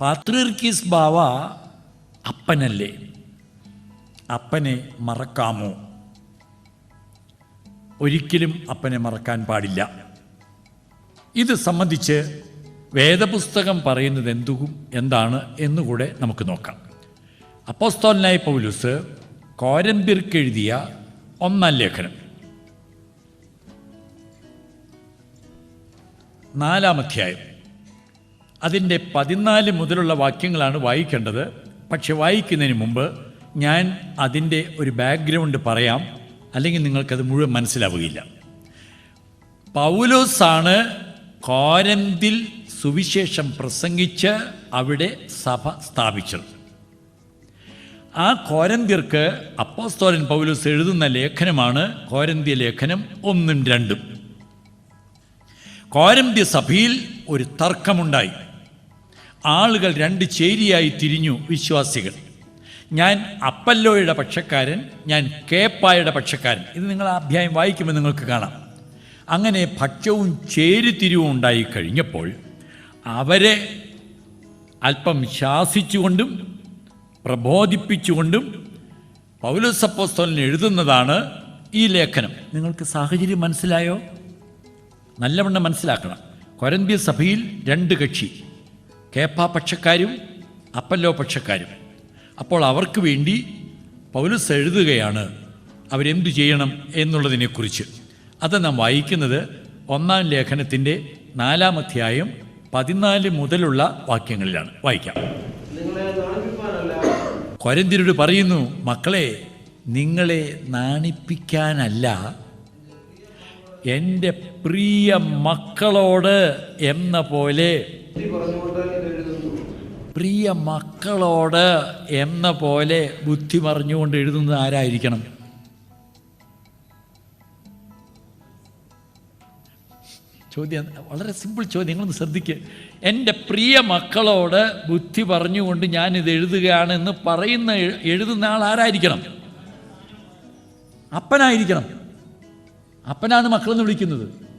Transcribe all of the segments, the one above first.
പാത്രീർക്കീസ് ബാവ അപ്പനല്ലേ? അപ്പനെ മറക്കാമോ? ഒരിക്കലും അപ്പനെ മറക്കാൻ പാടില്ല. ഇത് സംബന്ധിച്ച് വേദപുസ്തകം പറയുന്നത് എന്തും എന്താണ് എന്നുകൂടെ നമുക്ക് നോക്കാം. അപ്പോസ്തോലനായ പൗലുസ് കോരമ്പിർക്ക് എഴുതിയ ഒന്നാം ലേഖനം. നാലാം അധ്യായം. അതിന്റെ പതിനാല് മുതലുള്ള വാക്യങ്ങളാണ് വായിക്കേണ്ടത്. പക്ഷെ വായിക്കുന്നതിന് മുമ്പ് ഞാൻ അതിന്റെ ഒരു ബാക്ക്ഗ്രൗണ്ട് പറയാം. അല്ലെങ്കിൽ നിങ്ങൾക്കത് മുഴുവൻ മനസ്സിലാവുകയില്ല. പൗലോസാണ് കോരന്തിൽ സുവിശേഷം പ്രസംഗിച്ച് അവിടെ സഭ സ്ഥാപിച്ചത്. ആ കോരന്തിർക്ക് അപ്പോസ്തോലൻ പൗലോസ് എഴുതുന്ന ലേഖനമാണ് കോരന്ത്യ ലേഖനം ഒന്നും രണ്ടും. കോരന്തി സഭയിൽ ഒരു തർക്കമുണ്ടായി. ആളുകൾ രണ്ട് ചേരിയായി തിരിഞ്ഞു വിശ്വാസികൾ. ഞാൻ അപ്പല്ലോയുടെ പക്ഷക്കാരൻ ഞാൻ കേപ്പായുടെ പക്ഷക്കാരൻ. ഇത് നിങ്ങൾ ആ അധ്യായം വായിക്കുമ്പോൾ നിങ്ങൾക്ക് കാണാം. അങ്ങനെ ഭക്ഷ്യവും ചേരിതിരിവും ഉണ്ടായി കഴിഞ്ഞപ്പോൾ അവരെ അല്പം ശാസിച്ചുകൊണ്ടും പ്രബോധിപ്പിച്ചുകൊണ്ടും പൗലസപ്പോസ്തോലിന് എഴുതുന്നതാണ് ഈ ലേഖനം. നിങ്ങൾക്ക് സാഹചര്യം മനസ്സിലായോ? നല്ലവണ്ണം മനസ്സിലാക്കണം. കൊരന്തി സഭയിൽ രണ്ട് കക്ഷി. കേപ്പ പക്ഷക്കാരും അപ്പല്ലോ പക്ഷക്കാരും. അപ്പോൾ അവർക്ക് വേണ്ടി പൗലസ് എഴുതുകയാണ് അവരെന്തു ചെയ്യണം എന്നുള്ളതിനെക്കുറിച്ച്. അത് നാം വായിക്കുന്നത് ഒന്നാം ലേഖനത്തിന്റെ നാലാം അധ്യായം പതിനാല് മുതലുള്ള വാക്യങ്ങളിലാണ്. വായിക്കാം. കൊരന്തിരോട് പറയുന്നു മക്കളെ നിങ്ങളെ നാണിപ്പിക്കാനല്ല എന്റെ പ്രിയ മക്കളോട് എന്ന പോലെ ബുദ്ധി പറഞ്ഞുകൊണ്ട് ഇത് എഴുതുന്നു പ്രിയ മക്കളോട് എന്ന പോലെ ബുദ്ധി മറിഞ്ഞുകൊണ്ട് എഴുതുന്നത് ആരായിരിക്കണം? ചോദ്യം വളരെ സിമ്പിൾ ചോദ്യം. നിങ്ങളൊന്ന് ശ്രദ്ധിക്കുക എന്റെ പ്രിയ മക്കളോട് ബുദ്ധി പറഞ്ഞുകൊണ്ട് ഞാനിത് എഴുതുകയാണെന്ന് പറയുന്ന എഴുതുന്ന ആൾ ആരായിരിക്കണം? അപ്പനായിരിക്കണം. അപ്പനാണ് മക്കളെന്ന് വിളിക്കുന്നത്.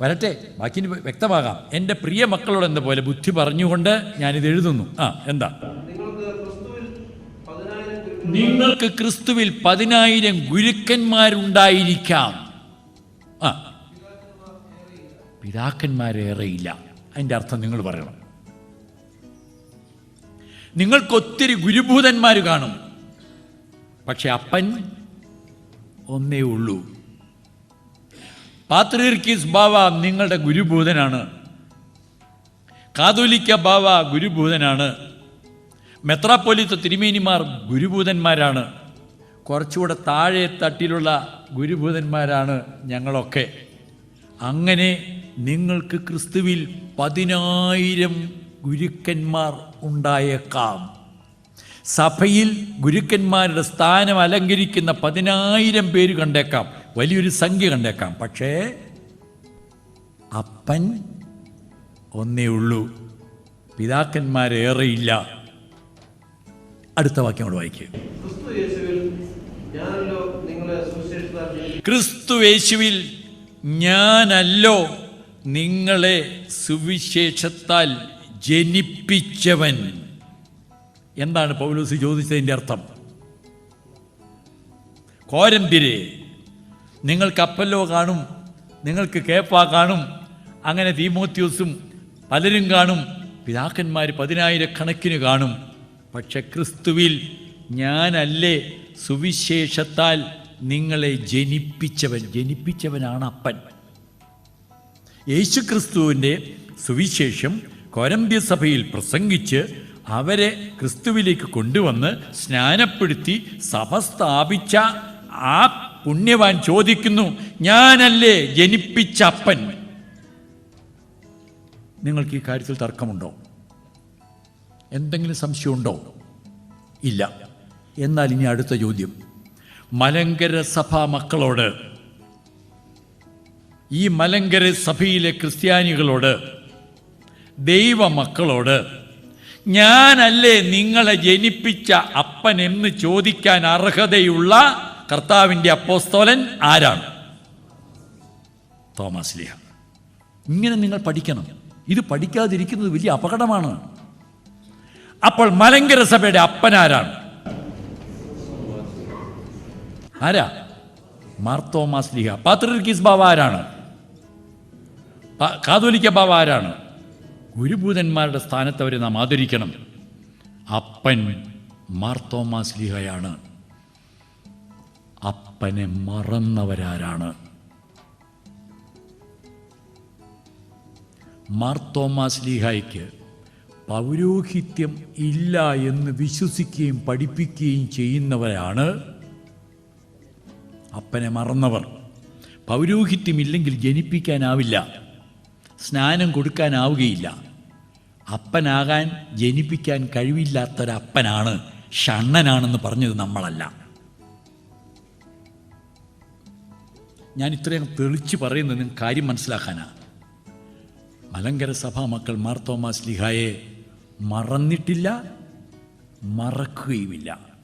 വരട്ടെ ബാക്കി വ്യക്തമാകാം. എന്റെ പ്രിയ മക്കളോട് എന്ന പോലെ ബുദ്ധി പറഞ്ഞുകൊണ്ട് ഞാനിത് എഴുതുന്നു. ആ എന്താ? നിങ്ങൾക്ക് ക്രിസ്തുവിൽ പതിനായിരം ഗുരുക്കന്മാരുണ്ടായിരിക്കാം. ആ. പിതാക്കന്മാരേറെയില്ല. അതിന്റെ അർത്ഥം നിങ്ങൾ പറയണം. നിങ്ങൾക്കൊത്തിരി ഗുരുഭൂതന്മാർ കാണും. പക്ഷെ അപ്പൻ ഒന്നേ ഉള്ളൂ. പാത്രീർക്കീസ് ബാവ നിങ്ങളുടെ ഗുരുഭൂതനാണ് കാതോലിക്ക ബാവ ഗുരുഭൂതനാണ് മെത്രാപ്പൊലിത്ത തിരുമേനിമാർ ഗുരുഭൂതന്മാരാണ് കുറച്ചുകൂടെ താഴെ തട്ടിലുള്ള ഗുരുഭൂതന്മാരാണ് ഞങ്ങളൊക്കെ. അങ്ങനെ നിങ്ങൾക്ക് ക്രിസ്തുവിൽ പതിനായിരം ഗുരുക്കന്മാർ ഉണ്ടായേക്കാം. സഭയിൽ ഗുരുക്കന്മാരുടെ സ്ഥാനം അലങ്കരിക്കുന്ന പതിനായിരം പേര് കണ്ടേക്കാം. വലിയൊരു സംഖ്യ കണ്ടേക്കാം. പക്ഷേ അപ്പൻ ഒന്നേ ഉള്ളൂ. പിതാക്കന്മാരേറെയില്ല. അടുത്ത വാക്യം കൂടെ വായിക്കുക ക്രിസ്തു യേശുവിൽ ഞാനല്ലോ നിങ്ങളെ സുവിശേഷത്താൽ ജനിപ്പിച്ചവൻ. എന്താണ് പൗലോസ് ചോദിച്ചതിന്റെ അർത്ഥം? കോരന്തിരെ നിങ്ങൾക്ക് അപ്പല്ലോ കാണും നിങ്ങൾക്ക് കേപ്പ കാണും അങ്ങനെ തീമോത്യൂസും പലരും കാണും പിതാക്കന്മാർ പതിനായിരക്കണക്കിന് കാണും. പക്ഷെ ക്രിസ്തുവിൽ ഞാനല്ലേ സുവിശേഷത്താൽ നിങ്ങളെ ജനിപ്പിച്ചവൻ? ജനിപ്പിച്ചവനാണ് അപ്പൻ. യേശു ക്രിസ്തുവിന്റെ സുവിശേഷം കൊരമ്പ്യ സഭയിൽ പ്രസംഗിച്ച് അവരെ ക്രിസ്തുവിലേക്ക് കൊണ്ടുവന്ന് സ്നാനപ്പെടുത്തി സഭ സ്ഥാപിച്ച ആ പുണ്യവാൻ ചോദിക്കുന്നു ഞാനല്ലേ ജനിപ്പിച്ച അപ്പൻ? നിങ്ങൾക്ക് ഈ കാര്യത്തിൽ തർക്കമുണ്ടോ? എന്തെങ്കിലും സംശയമുണ്ടോ? ഇല്ല. എന്നാൽ ഇനി അടുത്ത ചോദ്യം. മലങ്കര സഭാ മക്കളോട് ഈ മലങ്കര സഭയിലെ ക്രിസ്ത്യാനികളോട് ദൈവമക്കളോട് ഞാനല്ലേ നിങ്ങളെ ജനിപ്പിച്ച അപ്പൻ എന്ന് ചോദിക്കാൻ അർഹതയുള്ള കർത്താവിന്റെ അപ്പോസ്തോലൻ ആരാണ്? തോമസ് ലിഹ. ഇങ്ങനെ നിങ്ങൾ പഠിക്കണം. ഇത് പഠിക്കാതിരിക്കുന്നത് വലിയ അപകടമാണ്. അപ്പോൾ മലങ്കര സഭയുടെ അപ്പനാരാണ് ആരാ? മാർത്തോമാസ് ലീഹ. പാത്രീസ് ബാബ ആരാണ്? കാതോലിക്ക ബാബ ആരാണ്? ഗുരുഭൂതന്മാരുടെ സ്ഥാനത്ത് അവരെ നാം ആദരിക്കണം. അപ്പൻ മാർത്തോമാസ് ലീഹയാണ്. അപ്പനെ മറന്നവരാരാണ്? മാർത്തോമാസ് ലീഹായ്ക്ക് പൗരോഹിത്യം ഇല്ല എന്ന് വിശ്വസിക്കുകയും പഠിപ്പിക്കുകയും ചെയ്യുന്നവരാണ് അപ്പനെ മറന്നവർ. പൗരോഹിത്യമില്ലെങ്കിൽ ജനിപ്പിക്കാനാവില്ല. സ്നാനം കൊടുക്കാനാവുകയില്ല. അപ്പനാകാൻ ജനിപ്പിക്കാൻ കഴിവില്ലാത്തൊരപ്പനാണ് ഷണ്ണനാണെന്ന് പറഞ്ഞത് നമ്മളല്ല. ഞാൻ ഇത്രയും തെളിച്ച് പറയുന്നത് കാര്യം മനസ്സിലാക്കാനാണ് മലങ്കര സഭാ മക്കൾ മാർ സ്ലിഹായെ ലിഹായെ മറന്നിട്ടില്ല മറക്കുകയുമില്ല.